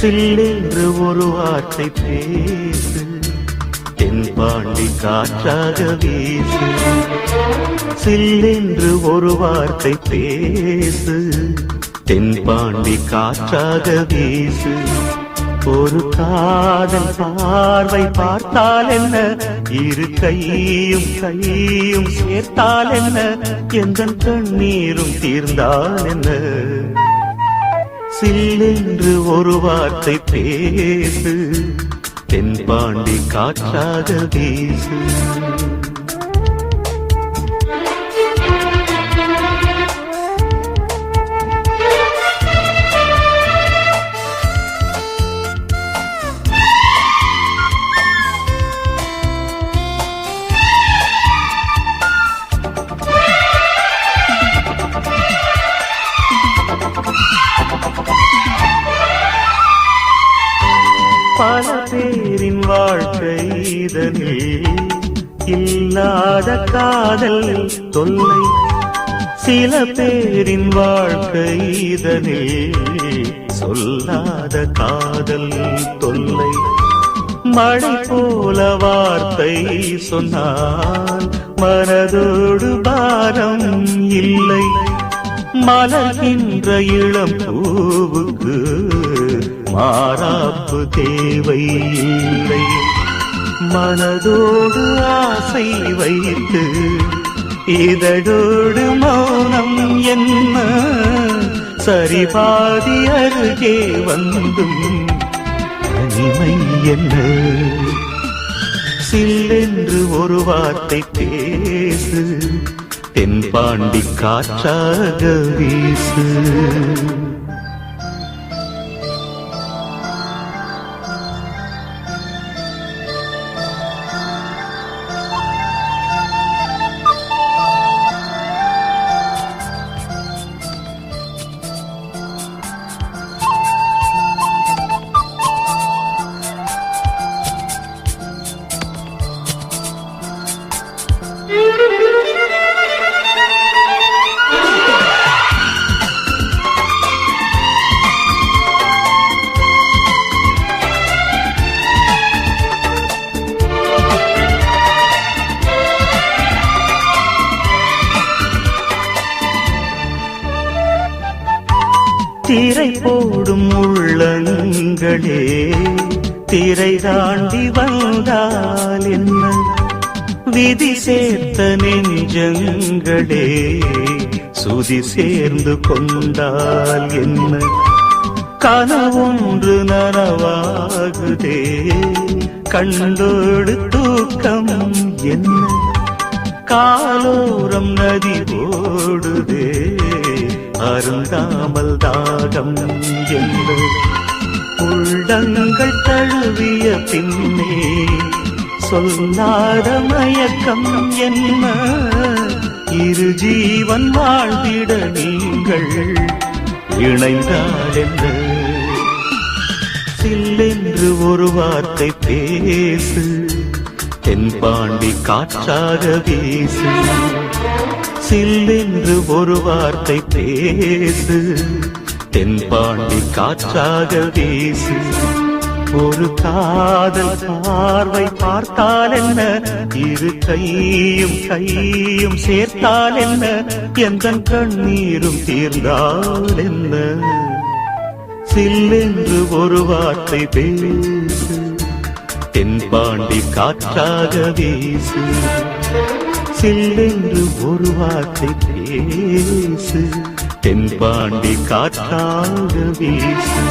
சில்லென்று ஒரு வார்த்தை பேசு. தென்பாண்டி காற்றாக வீசு. சில்லென்று ஒரு வார்த்தை பேசு. தென்பாண்டி காற்றாக வீசு. ஒரு காதல் பார்வை பார்த்தால் என்ன? இரு கையும் கையும் சேர்த்தால் என்ன? எந்த கண்ணீரும் தீர்ந்தால் என்ன? சில்லென்று ஒரு வார்த்தை பேசு. தென்பாண்டி காற்றாக வீசு. பல பேரின் வாழ்க்கை இதனில் இல்லாத காதல் தொல்லை. சில பேரின் வாழ்க்கை இதனில் சொல்லாத காதல் தொல்லை. மழை போல வார்த்தை சொன்னால் மனதோடு பாரம் இல்லை. மலர்கின்ற இளம் பூவுக்கு மாறாப்பு தேவை இல்லை மனதோடு ஆசை வைத்து இதழோடு மௌனம் என்ன? சரிபாதி அருகே வந்தும் தனிமை என்ன? சில்லென்று ஒரு வார்த்தை பேசு தென்பாண்டி காற்றாக வீசு. திரை போடும் உள்ளங்களே திரை தாண்டி வந்தால் என்ன? விதி சேர்த்த நெஞ்சங்களே சுதி சேர்ந்து கொண்டால் என்ன? கனவொன்று நனவாகுதே கண்டோடு தூக்கம் என்ன? காலோரம் நதி ஓடுதே அருந்தாமல் தாகம் என்ன உள்ளங்கள் தழுவிய பின்னே சொல்லாத மயக்கம் என்ன? இரு ஜீவன் வாழ்ந்திட நீங்கள் இணைந்தால் என்ன சில்லென்று ஒரு வார்த்தை பேசு தென்பாண்டி காற்றாக வீசு. சில்லென்று ஒரு வார்த்தை பேசு. தென்பாண்டி காற்றாக வீசு. ஒரு காதல் பார்வை பார்த்தால் என்ன? இரு கையும் கையும் சேர்த்தால் என்ன? எந்த கண்ணீரும் தீர்ந்தால் என்ன? சில்லென்று ஒரு வார்த்தை பேசு. தென்பாண்டி காற்றாக வீசு. சில்லென்று ஒரு வார்த்தை பேசு. தென்பாண்டி காற்றாக வீசு.